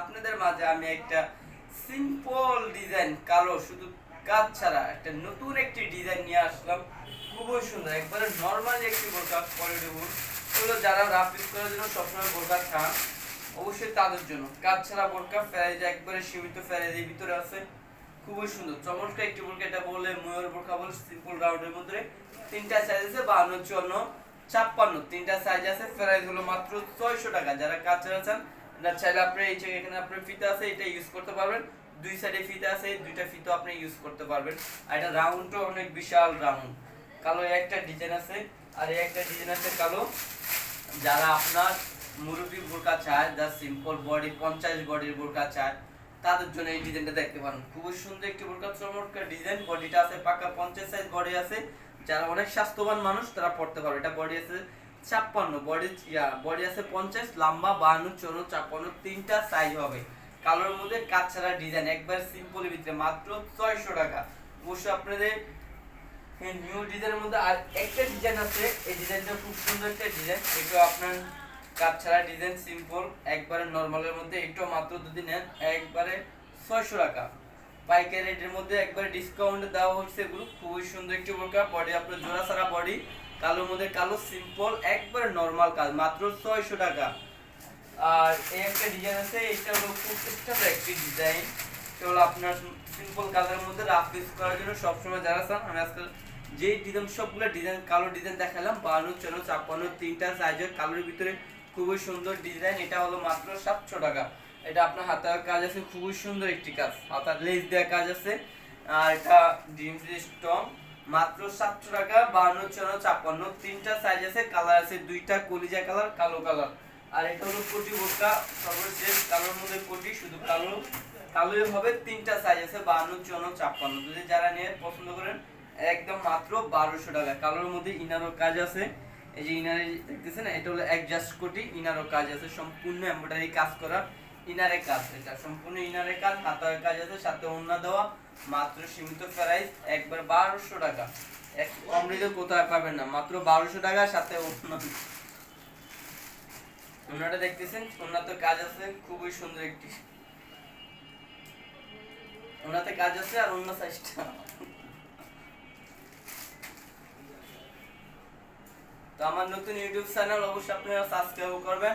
আপনাদের মাঝে আমি একটা সিম্পল ডিজাইন কালো, শুধু কাজ ছাড়া, একটা নতুন একটি ডিজাইন নিয়ে আসলাম। খুবই সুন্দর। একবারে নর্মাল একটি বোরকা কোয়ালিটিফুল এগুলো যারা রাফিজ করার জন্য সবসময় বোরকা খান অবশ্যই তাদের জন্য। কাজ ছাড়া বোরকা ফেরাইজ একবারে সীমিত ফেরাইজের ভিতরে আছে। খুবই সুন্দর। চমৎকার একটি বোরকা, এটা বলে ময়ূর বোরকা বলে সিম্পল রাউন্ডের মধ্যে। তিনটা সাইজ আছে বান্ন চুয়ান্ন। ছাপ্পান্ন, তিনটা সাইজ আছে প্রাইস হলো মাত্র ছয়শো টাকা। যারা কাজ চালাচ্ছেন এটা চাইলে আপনি এই এখানে আপনার ফিতা আছে, এটা ইউজ করতে পারবেন। দুই সাইডে ফিতা আছে, দুইটা ফিতা আপনি ইউজ করতে পারবেন। আর এটা রাউন্ডটা অনেক বিশাল রাউন্ড কালো একটা ডিজাইন আছে, আর এই একটা ডিজাইন আছে কালো। যারা আপনার মুরব্বি বোরকা চায়, যা সিম্পল বডি পঞ্চাশ বডির বোরকা চায়, তাদের জন্য এই ডিজাইনটা দেখতে পারেন। খুবই সুন্দর একটি বোরকা, চমৎকার ডিজাইন বডিটা আছে পাকা, পঞ্চাশ সাইজ বডি আছে। যারা অনেক স্বাস্থ্যবান মানুষ, তারা পড়তে পারবে। এটা বডি আছে ছাপ্পান্ন বডি বডি আছে পঞ্চাশ, লম্বা বাহান্ন চৌন্ন ছাপ্পান্ন, তিনটা সাইজ হবে। কালোর মধ্যে কাজ ছাড়া ডিজাইন একবার সিম্পল ভিতরে, মাত্র ছয়শো টাকা। অবশ্যই আপনাদের নিউ ডিজাইনের মধ্যে আর একটা ডিজাইন আছে। এই ডিজাইনটা খুব সুন্দর একটা ডিজাইন এটা আপনার কাজ ছাড়া ডিজাইন সিম্পল একবারে নর্মালের মধ্যে। একটু মাত্র যদি নেন, একবারে ছয়শো টাকা। পাইকারি রেটের মধ্যে একবার ডিসকাউন্ট দেওয়া হচ্ছে এগুলো। খুবই সুন্দর একটি বোরকা। বডি আপনার জোড়া সারা বডি কালোর মধ্যে কালো সিম্পল একবারে নর্মাল কাজ। মাত্র ছয়শো টাকা। আর এই একটা ডিজাইন আছে, এটা হলো খুব একটি ডিজাইন এটা হলো আপনার সিম্পল কালারের মধ্যে রাফ ইউজ করার জন্য সবসময় যারা চান, আমি আজকাল যে ডিজাইন সবগুলো ডিজাইন কালো ডিজাইন দেখালাম বান্ন চলো ছাপ্পান্ন, তিনটা সাইজের কালোর ভিতরে খুবই সুন্দর ডিজাইন এটা হলো মাত্র সাতশো টাকা। এটা আপনার হাতার কাজ আছে, খুবই সুন্দর একটি কাজ। হাতার লেস দেওয়া কাজ আছে। আর এটা ডিমস স্টং মাত্র সাতশো টাকা বান্ন চলো ছাপ্পান্ন। তিনটা সাইজ আছে কালার আছে দুইটা, কলিজা কালার কালো কালার আর এটা হলো কোটি বোরকা, সর্বশেষ, কালোর মধ্যে কোটি, শুধু কালো। কালোই হবে, তিনটা সাইজ আছে বান্ন চুয়ান্ন, ছাপ্পান্ন। যদি যারা নিয়ে পছন্দ করেন, একদম মাত্র বারোশো টাকা। কালোর মধ্যে ইনারও কাজ আছে। এই যে ইনারে দেখতেছেন, এটা হলো অ্যাডজাস্ট কোটি, ইনারও কাজ আছে। সম্পূর্ণ এমব্রয়ডারি কাজ করা। ইনারে কাজ, এটা সম্পূর্ণ ইনারে কাজ, হাতার কাজ আছে, সাথে ওন্না দেওয়া, মাত্র সীমিত প্রাইস একবার বারোশো টাকা। এক কম রেটে কোথাও পাবেন না, মাত্র বারোশো টাকা, সাথে ওন্না ওনাটা দেখতেছেন? ওনাতে কাজ আছে, খুবই সুন্দর একটি। ওনাতে কাজ আছে আর অন্য সাইজটা তো আমার নতুন ইউটিউব চ্যানেল অবশ্যই আপনারা সাবস্ক্রাইব করবেন।